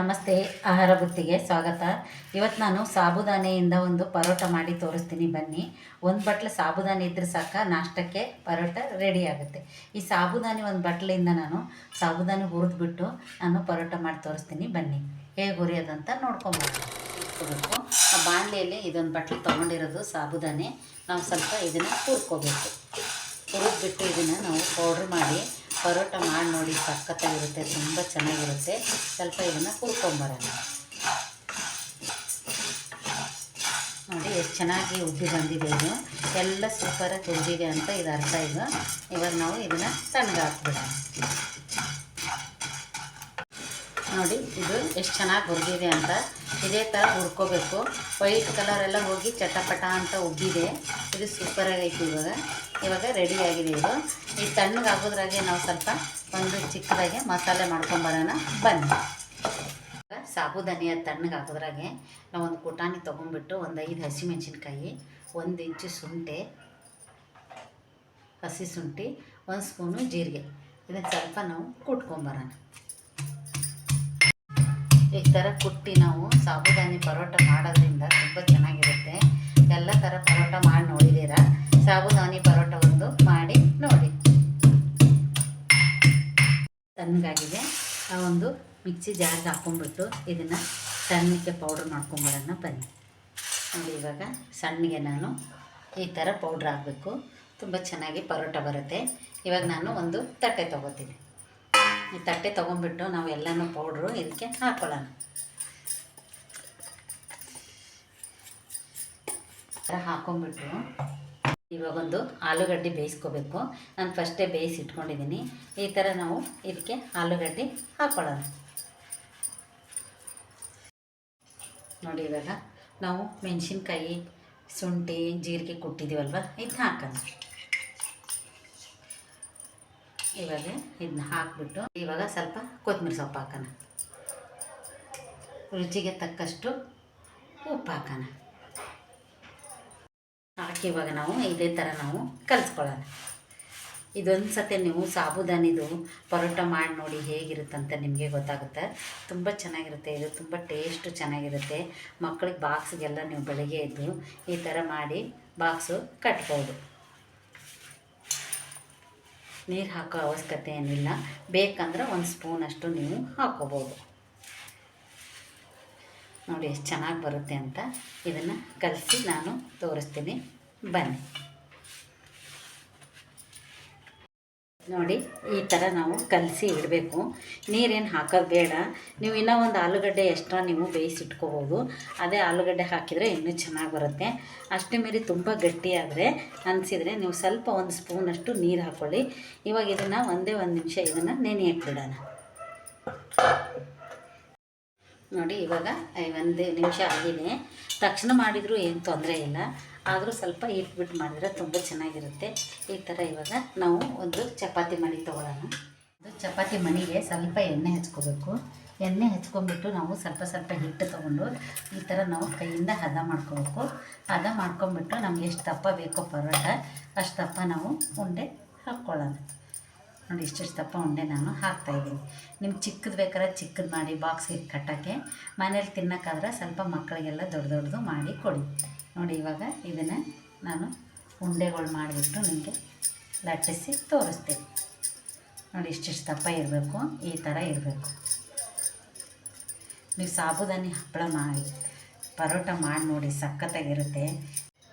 ನಮಸ್ತೆ. ಆಹಾರ ಬುತ್ತಿಗೆ ಸ್ವಾಗತ. ಇವತ್ತು ನಾನು ಸಾಬುದಾನೆಯಿಂದ ಒಂದು ಪರೋಟ ಮಾಡಿ ತೋರಿಸ್ತೀನಿ ಬನ್ನಿ. ಒಂದು ಬಟ್ಲು ಸಾಬುದಾನೆ ಇದ್ರೆ ಸಾಕ, ನಾಷ್ಟಕ್ಕೆ ಪರೋಟ ರೆಡಿ ಆಗುತ್ತೆ. ಈ ಸಾಬುದಾನೆ ಒಂದು ಬಟ್ಲಿಂದ ನಾನು ಸಾಬುದಾನೆ ಹುರಿದ್ಬಿಟ್ಟು ನಾನು ಪರೋಟ ಮಾಡಿ ತೋರಿಸ್ತೀನಿ ಬನ್ನಿ. ಹೇಗೆ ಹುರಿಯೋದಂತ ನೋಡ್ಕೊಬೇಕು ಆ ಬಾಣಲೆಯಲ್ಲಿ ಇದೊಂದು ಬಟ್ಲು ತೊಗೊಂಡಿರೋದು ಸಾಬುದಾನೆ. ನಾವು ಸ್ವಲ್ಪ ಇದನ್ನು ಹುರ್ಕೋಬೇಕು. ಹುರಿದ್ಬಿಟ್ಟು ಇದನ್ನು ನಾವು ಪೌಡ್ರ್ ಮಾಡಿ ಪರೋಟ ಮಾಡಿ ನೋಡಿ ಸಕ್ಕತ್ತಾಗಿರುತ್ತೆ ತುಂಬ ಚೆನ್ನಾಗಿರುತ್ತೆ. ಸ್ವಲ್ಪ ಇದನ್ನು ಹುರ್ಕೊಂಬರೋಣ. ನೋಡಿ, ಎಷ್ಟು ಚೆನ್ನಾಗಿ ಉಬ್ಬಿ ಬಂದಿದೆ ಇದು. ಎಲ್ಲ ಸೂಪರಾಗಿ ತುಂಬಿದೆ ಅಂತ ಇದು ಅರ್ಥ ಇದು ಇವಾಗ ನಾವು ಇದನ್ನು ತಣ್ಣಗೆ ಹಾಕ್ಬಿಡೋಣ. ನೋಡಿ, ಇದು ಎಷ್ಟು ಚೆನ್ನಾಗಿ ಹುರಿದಿದೆ ಅಂತ. ಇದೇ ಥರ ಹುರ್ಕೋಬೇಕು. ವೈಟ್ ಕಲರ್ ಎಲ್ಲ ಹೋಗಿ ಚಟಪಟ ಅಂತ ಉಬ್ಬಿದೆ. ಇದು ಸೂಪರಾಗಿ ಐತಿ ಇವಾಗ. ಇವಾಗ ರೆಡಿ ಆಗಿದೆ ಇದು. ಈ ತಣ್ಣಗೆ ಆಗೋದ್ರಾಗೆ ನಾವು ಸ್ವಲ್ಪ ಒಂದು ಚಿಕ್ಕದಾಗೆ ಮಸಾಲೆ ಮಾಡ್ಕೊಂಬರೋಣ ಬನ್ನಿ. ಸಾಬುದಾನಿಯ ತಣ್ಣಗೆ ಹಾಕೋದ್ರಾಗೆ ನಾವು ಒಂದು ಕುಟಾಣಿ ತೊಗೊಂಡ್ಬಿಟ್ಟು ಒಂದು ಐದು ಹಸಿಮೆಣಸಿನ್ಕಾಯಿ, ಒಂದು ಇಂಚು ಶುಂಠಿ, ಹಸಿ ಶುಂಠಿ, ಒಂದು ಸ್ಪೂನು ಜೀರಿಗೆ. ಇದನ್ನು ಸ್ವಲ್ಪ ನಾವು ಕುಟ್ಕೊಂಬರೋಣ ಈ ಥರ ಕುಟ್ಟಿ ನಾವು ಸಾಬುದಾನಿ ಪರೋಟ ಮಾಡೋದ್ರಿಂದ ತುಂಬ ಚೆನ್ನಾಗಿರುತ್ತೆ. ಎಲ್ಲ ಥರ ಪರೋಟ ಮಾಡಿ ನೋಡಿದ್ದೀರಾ? ಸಾಬುದಾನಿ ಪರೋಟ ಒಂದು ಮಾಡಿ ನೋಡಿ. ತಣ್ಣಗಾಗಿದೆ. ಆ ಒಂದು ಮಿಕ್ಸಿ ಜಾರ್ಗೆ ಹಾಕೊಂಡ್ಬಿಟ್ಟು ಇದನ್ನು ಸಣ್ಣಕ್ಕೆ ಪೌಡ್ರ್ ಮಾಡ್ಕೊಂಬರೋಣ, ಬನ್ನಿ. ನೋಡಿ ಇವಾಗ ಸಣ್ಣಗೆ ನಾನು ಈ ಥರ ಪೌಡ್ರ್ ಹಾಕಬೇಕು. ತುಂಬ ಚೆನ್ನಾಗಿ ಪರೋಟ ಬರುತ್ತೆ. ಇವಾಗ ನಾನು ಒಂದು ತಟ್ಟೆ ತೊಗೋತೀನಿ. ಈ ತಟ್ಟೆ ತೊಗೊಂಡ್ಬಿಟ್ಟು ನಾವು ಎಲ್ಲನೂ ಪೌಡ್ರು ಇದಕ್ಕೆ ಹಾಕ್ಕೊಳ್ಳೋಣ ಥರ ಹಾಕೊಂಡ್ಬಿಟ್ಟು ಇವಾಗ ಒಂದು ಆಲೂಗಡ್ಡೆ ಬೇಯಿಸ್ಕೋಬೇಕು. ನಾನು ಫಸ್ಟೇ ಬೇಯಿಸಿ ಇಟ್ಕೊಂಡಿದ್ದೀನಿ ಈ ಥರ ನಾವು ಇದಕ್ಕೆ ಆಲೂಗಡ್ಡೆ ಹಾಕ್ಕೊಳ್ಳೋಣ ನೋಡಿ ಇವಾಗ ನಾವು ಮೆಣಸಿನ್ಕಾಯಿ, ಶುಂಠಿ, ಜೀರಿಗೆ ಕುಟ್ಟಿದ್ದೀವಲ್ವ ಇದನ್ನ ಹಾಕೋಣ. ಇವಾಗ ಇದನ್ನ ಹಾಕ್ಬಿಟ್ಟು ಇವಾಗ ಸ್ವಲ್ಪ ಕೊತ್ತಂಬರಿ ಸೊಪ್ಪು ಹಾಕೋಣ. ರುಚಿಗೆ ತಕ್ಕಷ್ಟು ಉಪ್ಪು ಹಾಕೋಣ. ಹಾಕಿ ಇವಾಗ ನಾವು ಇದೇ ಥರ ನಾವು ಕಲಿಸ್ಕೊಳ್ಳೋಣ. ಇದೊಂದು ಸತಿ ನೀವು ಸಾಬುದಾನಿದು ಪರೋಟ ಮಾಡಿ ನೋಡಿ ಹೇಗಿರುತ್ತಂತ ನಿಮಗೆ ಗೊತ್ತಾಗುತ್ತೆ. ತುಂಬ ಚೆನ್ನಾಗಿರುತ್ತೆ, ಇದು ತುಂಬ ಟೇಸ್ಟು ಚೆನ್ನಾಗಿರುತ್ತೆ. ಮಕ್ಕಳಿಗೆ ಬಾಕ್ಸ್ಗೆಲ್ಲ ನೀವು ಬೆಳಗ್ಗೆ ಎದ್ದು ಈ ಥರ ಮಾಡಿ ಬಾಕ್ಸು ಕಟ್ಬೋದು. ನೀರು ಹಾಕೋ ಅವಶ್ಯಕತೆ ಏನಿಲ್ಲ. ಬೇಕಂದ್ರೆ ಒಂದು ಸ್ಪೂನಷ್ಟು ನೀವು ಹಾಕ್ಕೋಬೋದು ನೋಡಿ ಎಷ್ಟು ಚೆನ್ನಾಗಿ ಬರುತ್ತೆ ಅಂತ ಇದನ್ನು ಕಲಸಿ ನಾನು ತೋರಿಸ್ತೀನಿ. ಬನ್ನಿ. ನೋಡಿ, ಈ ಥರ ನಾವು ಕಲಸಿ ಇಡಬೇಕು. ನೀರೇನು ಹಾಕೋದು ಬೇಡ. ನೀವು ಇನ್ನೂ ಒಂದು ಆಲೂಗಡ್ಡೆ ಎಕ್ಸ್ಟ್ರಾ ನೀವು ಬೇಯಿಸಿಟ್ಕೋಬೋದು. ಅದೇ ಆಲೂಗಡ್ಡೆ ಹಾಕಿದರೆ ಇನ್ನೂ ಚೆನ್ನಾಗಿ ಬರುತ್ತೆ. ಅಷ್ಟೇ ಮೀರಿ ತುಂಬ ಗಟ್ಟಿಯಾದರೆ ಅನಿಸಿದರೆ ನೀವು ಸ್ವಲ್ಪ ಒಂದು ಸ್ಪೂನಷ್ಟು ನೀರು ಹಾಕ್ಕೊಳ್ಳಿ ಇವಾಗ ಇದನ್ನು ಒಂದೇ ಒಂದು ನಿಮಿಷ ಇದನ್ನು ನೆನೆಯಕ್ಕೆ ಬಿಡೋಣ. ನೋಡಿ, ಇವಾಗ ಒಂದು ನಿಮಿಷ ಆಗಿದೆ. ತಕ್ಷಣ ಮಾಡಿದರೂ ಏನು ತೊಂದರೆ ಇಲ್ಲ. ಆದರೂ ಸ್ವಲ್ಪ ಇಟ್ಬಿಟ್ಟು ಮಾಡಿದರೆ ತುಂಬ ಚೆನ್ನಾಗಿರುತ್ತೆ. ಈ ಥರ ಇವಾಗ ನಾವು ಒಂದು ಚಪಾತಿ ಮಣಿ ತೊಗೊಳ್ಳೋಣ. ಅದು ಚಪಾತಿ ಮಣಿಗೆ ಸ್ವಲ್ಪ ಎಣ್ಣೆ ಹಚ್ಕೋಬೇಕು. ಎಣ್ಣೆ ಹಚ್ಕೊಂಡ್ಬಿಟ್ಟು ನಾವು ಸ್ವಲ್ಪ ಸ್ವಲ್ಪ ಹಿಟ್ಟು ತೊಗೊಂಡು ಈ ಥರ ನಾವು ಕೈಯಿಂದ ಹದ ಮಾಡ್ಕೋಬೇಕು. ಹದ ಮಾಡ್ಕೊಂಬಿಟ್ಟು ನಮ್ಗೆ ಎಷ್ಟು ದಪ್ಪ ಬೇಕೋ ಪರೋಟ, ಅಷ್ಟು ದಪ್ಪ ನಾವು ಉಂಡೆ ಹಾಕ್ಕೊಳ್ಳೋಣ. ನೋಡಿ ಇಷ್ಟಿಷ್ಟು ದಪ್ಪ ಉಂಡೆ ನಾನು ಹಾಕ್ತಾಯಿದ್ದೀನಿ ನಿಮ್ಗೆ ಚಿಕ್ಕದು ಬೇಕಾದ್ರೆ ಚಿಕ್ಕದು ಮಾಡಿ ಬಾಕ್ಸ್ಗೆ ಕಟ್ಟೋಕ್ಕೆ. ಮನೇಲಿ ತಿನ್ನೋಕ್ಕಾದ್ರೆ ಸ್ವಲ್ಪ ಮಕ್ಕಳಿಗೆಲ್ಲ ದೊಡ್ಡ ದೊಡ್ಡದು ಮಾಡಿ ಕೊಡಿ. ನೋಡಿ ಇವಾಗ ಇದನ್ನು ನಾನು ಉಂಡೆಗಳು ಮಾಡಿಬಿಟ್ಟು ನಿಮಗೆ ಲಟ್ಟಿಸಿ ತೋರಿಸ್ತೀನಿ. ನೋಡಿ ಇಷ್ಟಿಷ್ಟು ದಪ್ಪ ಇರಬೇಕು, ಈ ಥರ ಇರಬೇಕು. ನೀವು ಸಾಬುದಾನಿ ಹಪ್ಪಳ ಮಾಡಿ, ಪರೋಟ ಮಾಡಿ ನೋಡಿ ಸಖತ್ತಾಗಿರುತ್ತೆ.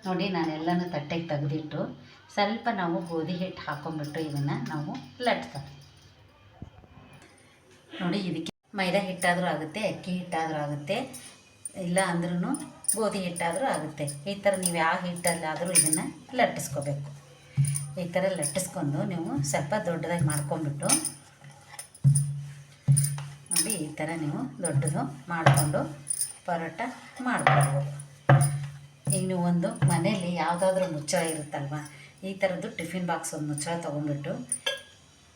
ನೋಡಿ ನಾನೆಲ್ಲನೂ ತಟ್ಟೆಗೆ ತೆಗೆದಿಟ್ಟು ಸ್ವಲ್ಪ ನಾವು ಗೋಧಿ ಹಿಟ್ಟು ಹಾಕೊಂಡ್ಬಿಟ್ಟು ಇದನ್ನು ನಾವು ಲಟ್ಸ ನೋಡಿ, ಇದಕ್ಕೆ ಮೈದಾ ಹಿಟ್ಟಾದರೂ ಆಗುತ್ತೆ, ಅಕ್ಕಿ ಹಿಟ್ಟಾದರೂ ಆಗುತ್ತೆ, ಇಲ್ಲ ಅಂದ್ರೂ ಗೋಧಿ ಹಿಟ್ಟಾದರೂ ಆಗುತ್ತೆ. ಈ ಥರ ನೀವು ಯಾವ ಹಿಟ್ಟಲ್ಲಾದರೂ ಇದನ್ನು ಲಟ್ಟಿಸ್ಕೋಬೇಕು. ಈ ಥರ ಲಟ್ಟಿಸ್ಕೊಂಡು ನೀವು ಸ್ವಲ್ಪ ದೊಡ್ಡದಾಗಿ ಮಾಡ್ಕೊಂಡ್ಬಿಟ್ಟು ನೋಡಿ, ಈ ಥರ ನೀವು ದೊಡ್ಡದು ಮಾಡಿಕೊಂಡು ಪರೋಟ ಮಾಡ್ಕೊಳ್ಬೋದು ಈಗ ನೀವು ಒಂದು ಮನೆಯಲ್ಲಿ ಯಾವುದಾದ್ರೂ ಮುಚ್ಚಳ ಇರುತ್ತಲ್ವ ಈ ಥರದ್ದು ಟಿಫಿನ್ ಬಾಕ್ಸ್ ಒಂದು ಮುಚ್ಚಳ ತೊಗೊಂಡ್ಬಿಟ್ಟು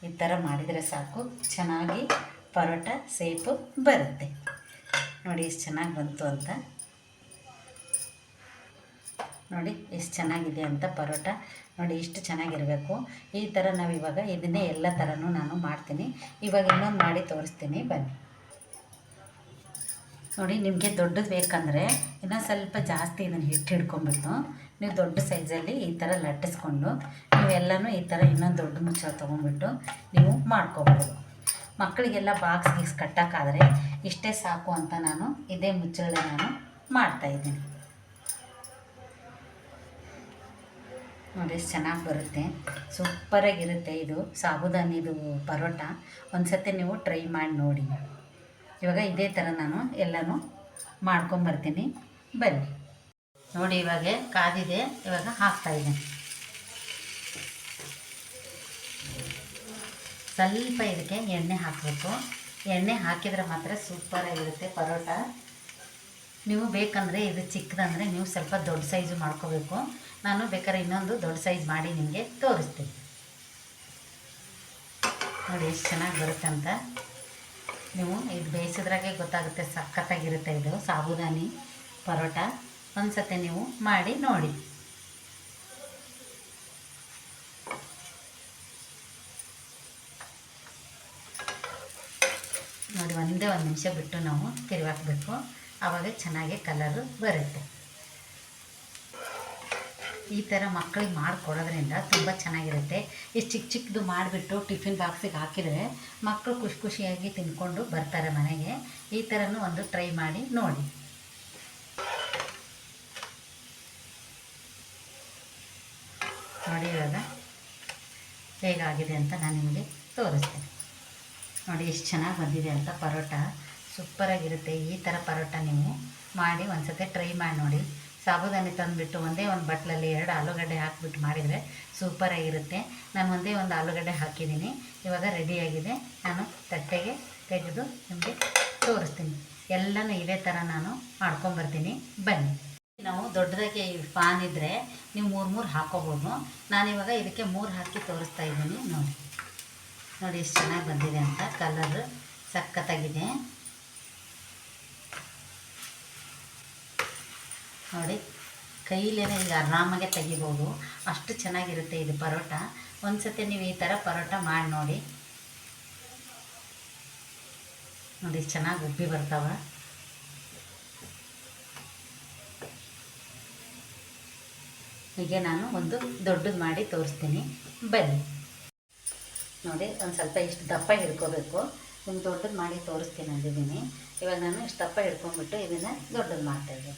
ಈ ಥರ ಮಾಡಿದರೆ ಸಾಕು. ಚೆನ್ನಾಗಿ ಪರೋಟ, ಸೇಪು ಬರುತ್ತೆ. ನೋಡಿ ಎಷ್ಟು ಚೆನ್ನಾಗಿ ಬಂತು ಅಂತ. ನೋಡಿ ಎಷ್ಟು ಚೆನ್ನಾಗಿದೆ ಅಂತ ಪರೋಟ. ನೋಡಿ ಇಷ್ಟು ಚೆನ್ನಾಗಿರಬೇಕು. ಈ ಥರ ನಾವು ಇವಾಗ ಇದನ್ನೇ ಎಲ್ಲ ಥರನೂ ನಾನು ಮಾಡ್ತೀನಿ. ಇವಾಗ ಇನ್ನೊಂದು ಮಾಡಿ ತೋರಿಸ್ತೀನಿ. ಬನ್ನಿ. ನೋಡಿ ನಿಮಗೆ ದೊಡ್ಡದು ಬೇಕಂದರೆ ಇನ್ನೊಂದು ಸ್ವಲ್ಪ ಜಾಸ್ತಿ ಇದನ್ನು ಹಿಟ್ಟು ಹಿಡ್ಕೊಂಬಿಟ್ಟು ನೀವು ದೊಡ್ಡ ಸೈಜಲ್ಲಿ ಈ ಥರ ಲಟ್ಟಿಸ್ಕೊಂಡು ನೀವೆಲ್ಲನೂ ಈ ಥರ ಇನ್ನೊಂದು ದೊಡ್ಡ ಮುಚ್ಚಳ ತೊಗೊಂಡ್ಬಿಟ್ಟು ನೀವು ಮಾಡ್ಕೋಬೋದು. ಮಕ್ಕಳಿಗೆಲ್ಲ ಬಾಕ್ಸ್ ಗೀಸ್ ಕಟ್ಟೋಕ್ಕಾದರೆ ಇಷ್ಟೇ ಸಾಕು ಅಂತ ನಾನು ಇದೇ ಮುಚ್ಚಳ ನಾನು ಮಾಡ್ತಾಯಿದ್ದೀನಿ ನೋಡಿ ಚೆನ್ನಾಗಿ ಬರುತ್ತೆ. ಸೂಪರಾಗಿರುತ್ತೆ ಇದು ಸಾಬುದಾನಿದು ಪರೋಟ. ಒಂದು ಸತಿ ನೀವು ಟ್ರೈ ಮಾಡಿ ನೋಡಿ. ಇವಾಗ ಇದೇ ಥರ ನಾನು ಎಲ್ಲನೂ ಮಾಡ್ಕೊಂಬರ್ತೀನಿ. ಬನ್ನಿ. ನೋಡಿ ಇವಾಗ ಕಾದಿದೆ, ಇವಾಗ ಹಾಕ್ತಾಯಿದ್ದೀನಿ ಸ್ವಲ್ಪ ಇದಕ್ಕೆ ಎಣ್ಣೆ ಹಾಕಬೇಕು. ಎಣ್ಣೆ ಹಾಕಿದರೆ ಮಾತ್ರ ಸೂಪರಾಗಿರುತ್ತೆ ಪರೋಟ. ನೀವು ಬೇಕಂದರೆ ಇದು ಚಿಕ್ಕದಂದರೆ ನೀವು ಸ್ವಲ್ಪ ದೊಡ್ಡ ಸೈಜು ಮಾಡ್ಕೋಬೇಕು. ನಾನು ಬೇಕಾದ್ರೆ ಇನ್ನೊಂದು ದೊಡ್ಡ ಸೈಜ್ ಮಾಡಿ ನಿಮಗೆ ತೋರಿಸ್ತೀನಿ. ನೋಡಿ ಎಷ್ಟು ಚೆನ್ನಾಗಿ ಬರುತ್ತೆ ಅಂತ. ನೀವು ಇದು ಬೇಯಿಸಿದ್ರಾಗೆ ಗೊತ್ತಾಗುತ್ತೆ ಸಖತ್ತಾಗಿರುತ್ತೆ ಇದು ಸಾಬುದಾನಿ ಪರೋಟ. ಒಂದು ಸತಿ ನೀವು ಮಾಡಿ ನೋಡಿ. ನೋಡಿ, ಒಂದೇ ಒಂದು ನಿಮಿಷ ಬಿಟ್ಟು ನಾವು ತಿರುವಾಕಬೇಕು ಆವಾಗ ಚೆನ್ನಾಗಿ ಕಲರು ಬರುತ್ತೆ. ಈ ಥರ ಮಕ್ಕಳಿಗೆ ಮಾಡಿಕೊಡೋದ್ರಿಂದ ತುಂಬ ಚೆನ್ನಾಗಿರುತ್ತೆ. ಇಷ್ಟು ಚಿಕ್ಕ ಚಿಕ್ಕದು ಮಾಡಿಬಿಟ್ಟು ಟಿಫಿನ್ ಬಾಕ್ಸಿಗೆ ಹಾಕಿದರೆ ಮಕ್ಕಳು ಖುಷಿ ಖುಷಿಯಾಗಿ ತಿಂದ್ಕೊಂಡು ಬರ್ತಾರೆ ಮನೆಗೆ. ಈ ಥರನೂ ಒಂದು ಟ್ರೈ ಮಾಡಿ ನೋಡಿ. ನೋಡಿ ಇವಾಗ ಹೇಗಾಗಿದೆ ಅಂತ ನಾನು ನಿಮಗೆ ತೋರಿಸ್ತೀನಿ. ನೋಡಿ ಎಷ್ಟು ಚೆನ್ನಾಗಿ ಬಂದಿದೆ ಅಂತ ಪರೋಟ. ಸೂಪರಾಗಿರುತ್ತೆ ಈ ಥರ ಪರೋಟ ನೀವು ಮಾಡಿ ಒಂದು ಸತಿ ಟ್ರೈ ಮಾಡಿ ನೋಡಿ. ಸಾಬುದಾನಿ ತಂದುಬಿಟ್ಟು ಒಂದೇ ಒಂದು ಬಟ್ಲಲ್ಲಿ ಎರಡು ಆಲೂಗಡ್ಡೆ ಹಾಕಿಬಿಟ್ಟು ಮಾಡಿದರೆ ಸೂಪರಾಗಿರುತ್ತೆ ನಾನು ಒಂದೇ ಒಂದು ಆಲೂಗಡ್ಡೆ ಹಾಕಿದ್ದೀನಿ. ಇವಾಗ ರೆಡಿಯಾಗಿದೆ ನಾನು ತಟ್ಟೆಗೆ ತೆಗೆದು ನಿಮಗೆ ತೋರಿಸ್ತೀನಿ. ಎಲ್ಲನೂ ಇದೇ ಥರ ನಾನು ಮಾಡ್ಕೊಂಬರ್ತೀನಿ. ಬನ್ನಿ. ನಾವು ದೊಡ್ಡದಾಗಿ ಪಾನ್ ಇದ್ದರೆ ನೀವು ಮೂರು ಮೂರು ಹಾಕೋಬೋದು. ನಾನಿವಾಗ ಇದಕ್ಕೆ ಮೂರು ಹಾಕಿ ತೋರಿಸ್ತಾ ಇದ್ದೀನಿ. ನೋಡಿ. ನೋಡಿ ಎಷ್ಟು ಚೆನ್ನಾಗಿ ಬಂದಿದೆ ಅಂತ. ಕಲರ್ ಸಖತ್ತಾಗಿದೆ. ನೋಡಿ. ಕೈಲೇ ಈಗ ಆರಾಮಾಗೆ ತೆಗಿಬೋದು. ಅಷ್ಟು ಚೆನ್ನಾಗಿರುತ್ತೆ ಇದು ಪರೋಟ. ಒಂದು ಸತಿ ನೀವು ಈ ಥರ ಪರೋಟ ಮಾಡಿ ನೋಡಿ. ನೋಡಿ ಚೆನ್ನಾಗಿ ಉಬ್ಬಿ ಬರ್ತಾವ. ಹೀಗೆ ನಾನು ಒಂದು ದೊಡ್ಡದು ಮಾಡಿ ತೋರಿಸ್ತೀನಿ. ಬನ್ನಿ. ನೋಡಿ, ಒಂದು ಸ್ವಲ್ಪ ಇಷ್ಟು ದಪ್ಪ ಹಿಡ್ಕೋಬೇಕು. ನಿಮ್ಗೆ ದೊಡ್ಡದು ಮಾಡಿ ತೋರಿಸ್ತೀನಿ ಅಂದಿದ್ದೀನಿ. ಇವಾಗ ನಾನು ಇಷ್ಟು ದಪ್ಪ ಹಿಡ್ಕೊಂಡ್ಬಿಟ್ಟು ಇದನ್ನು ದೊಡ್ಡದು ಮಾಡ್ತಾಯಿದ್ದೀನಿ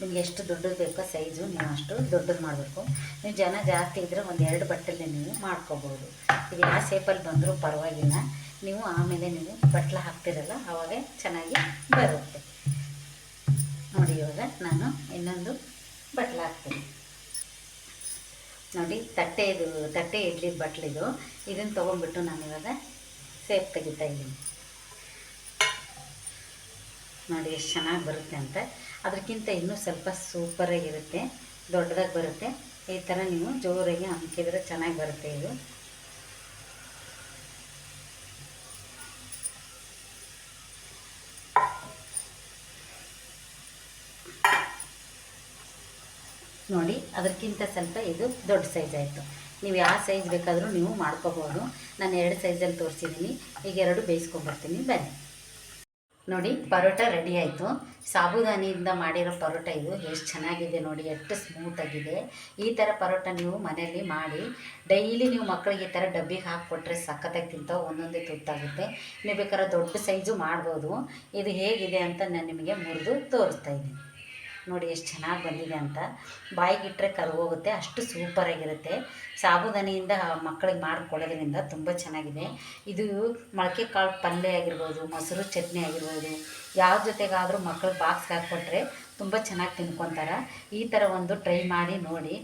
ನಿಮ್ಗೆ ಎಷ್ಟು ದೊಡ್ಡದು ಬೇಕೋ ಸೈಜು, ನೀವು ಅಷ್ಟು ದೊಡ್ಡದು ಮಾಡಬೇಕು. ನೀವು ಜನ ಜಾಸ್ತಿ ಇದ್ದರೆ ಒಂದು ಎರಡು ಬಟ್ಟಲಲ್ಲಿ ನೀವು ಮಾಡ್ಕೋಬೋದು. ಇದು ಯಾವ ಸೇಪಲ್ಲಿ ಬಂದರೂ ಪರವಾಗಿಲ್ಲ. ನೀವು ಆಮೇಲೆ ನೀವು ಬಟ್ಲ ಹಾಕ್ತಿರಲ್ಲ ಆವಾಗ ಚೆನ್ನಾಗಿ ಬರುತ್ತೆ. ನೋಡಿ, ಇವಾಗ ನಾನು ಇನ್ನೊಂದು ಬಟ್ಲ ಹಾಕ್ತೀನಿ. ನೋಡಿ, ತಟ್ಟೆ ಇದು, ತಟ್ಟೆ ಇಡ್ಲಿ ಬಟ್ಲಿದು ಇದನ್ನು ತೊಗೊಂಡ್ಬಿಟ್ಟು ನಾನು ಇವಾಗ ಸೇಫ್ ತೆಗಿತಾ ಇದ್ದೀನಿ. ನೋಡಿ, ಎಷ್ಟು ಚೆನ್ನಾಗಿ ಬರುತ್ತೆ ಅಂತ. ಅದಕ್ಕಿಂತ ಇನ್ನೂ ಸ್ವಲ್ಪ ಸೂಪರಾಗಿರುತ್ತೆ ದೊಡ್ಡದಾಗಿ ಬರುತ್ತೆ. ಈ ಥರ ನೀವು ಜೋರಾಗಿ ಹಮ್ಕಿದ್ರೆ ಚೆನ್ನಾಗಿ ಬರುತ್ತೆ ಇದು. ನೋಡಿ, ಅದಕ್ಕಿಂತ ಸ್ವಲ್ಪ ಇದು ದೊಡ್ಡ ಸೈಜ್ ಆಯಿತು. ನೀವು ಯಾವ ಸೈಜ್ ಬೇಕಾದರೂ ನೀವು ಮಾಡ್ಕೋಬೋದು. ನಾನು ಎರಡು ಸೈಜಲ್ಲಿ ತೋರಿಸಿದ್ದೀನಿ. ಈಗ ಎರಡು ಬೇಯಿಸ್ಕೊಂಬರ್ತೀನಿ ಬನ್ನಿ. ನೋಡಿ, ಪರೋಟ ರೆಡಿ ಆಯಿತು. ಸಾಬುದಾನಿಯಿಂದ ಮಾಡಿರೋ ಪರೋಟ ಇದು ಎಷ್ಟು ಚೆನ್ನಾಗಿದೆ ನೋಡಿ, ಎಷ್ಟು ಸ್ಮೂತಾಗಿದೆ ಈ ಥರ ಪರೋಟ ನೀವು ಮನೆಯಲ್ಲಿ ಮಾಡಿ ಡೈಲಿ ನೀವು ಮಕ್ಕಳಿಗೆ ಈ ಥರ ಡಬ್ಬಿಗೆ ಹಾಕಿಕೊಟ್ರೆ ಸಖತ್ತಾಗಿ ತಿಂತಾವೆ, ಒಂದೊಂದೇ ತುತ್ತಾಗುತ್ತೆ. ನೀವು ಬೇಕಾದ್ರೆ ದೊಡ್ಡ ಸೈಜು ಮಾಡ್ಬೋದು. ಇದು ಹೇಗಿದೆ ಅಂತ ನಾನು ನಿಮಗೆ ಮುರಿದು ತೋರಿಸ್ತಾ ಇದ್ದೀನಿ. ನೋಡಿ ಎಷ್ಟು ಚೆನ್ನಾಗಿ ಬಂದಿದೆ ಅಂತ. ಬಾಯಿಗಿಟ್ಟರೆ ಕರಗೋಗುತ್ತೆ, ಅಷ್ಟು ಸೂಪರಾಗಿರುತ್ತೆ ಸಾಬುದಾನಿಯಿಂದ ಮಕ್ಕಳಿಗೆ ಮಾಡಿಕೊಡೋದ್ರಿಂದ ತುಂಬ ಚೆನ್ನಾಗಿದೆ. ಇದು ಮೊಳಕೆ ಕಾಳು ಪಲ್ಯ ಆಗಿರ್ಬೋದು, ಮೊಸರು ಚಟ್ನಿ ಆಗಿರ್ಬೋದು ಯಾವ ಜೊತೆಗಾದರೂ ಮಕ್ಕಳಿಗೆ ಬಾಕ್ಸ್ಗೆ ಹಾಕ್ಕೊಟ್ರೆ ತುಂಬ ಚೆನ್ನಾಗಿ ತಿನ್ಕೊತಾರೆ. ಈ ಥರ ಒಂದು ಟ್ರೈ ಮಾಡಿ ನೋಡಿ.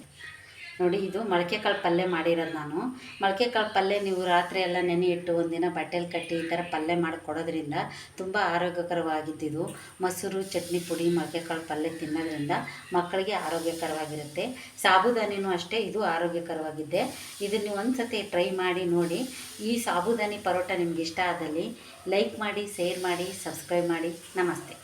ನೋಡಿ, ಇದು ಮೊಳಕೆ ಕಾಳು ಪಲ್ಯ ಮಾಡಿರೋದು ನಾನು. ಮೊಳಕೆ ಕಾಳು ಪಲ್ಯ ನೀವು ರಾತ್ರಿ ಎಲ್ಲ ನೆನೆ ಇಟ್ಟು ಒಂದಿನ ಬಟ್ಟೆಲಿ ಕಟ್ಟಿ ಈ ಥರ ಪಲ್ಯ ಮಾಡಿ ಕೊಡೋದ್ರಿಂದ ತುಂಬ ಆರೋಗ್ಯಕರವಾಗಿದ್ದಿದ್ದು ಮೊಸರು, ಚಟ್ನಿ, ಪುಡಿ ಮೊಳಕೆ ಕಾಳು ಪಲ್ಯ ತಿನ್ನೋದ್ರಿಂದ ಮಕ್ಕಳಿಗೆ ಆರೋಗ್ಯಕರವಾಗಿರುತ್ತೆ. ಸಾಬುದಾನಿನೂ ಅಷ್ಟೇ, ಇದು ಆರೋಗ್ಯಕರವಾಗಿದ್ದೆ. ಇದನ್ನು ಒಂದು ಸತಿ ಟ್ರೈ ಮಾಡಿ ನೋಡಿ. ಈ ಸಾಬುದಾನಿ ಪರೋಟ ನಿಮ್ಗೆ ಇಷ್ಟ ಆದಲ್ಲಿ ಲೈಕ್ ಮಾಡಿ, ಶೇರ್ ಮಾಡಿ, ಸಬ್ಸ್ಕ್ರೈಬ್ ಮಾಡಿ. ನಮಸ್ತೆ.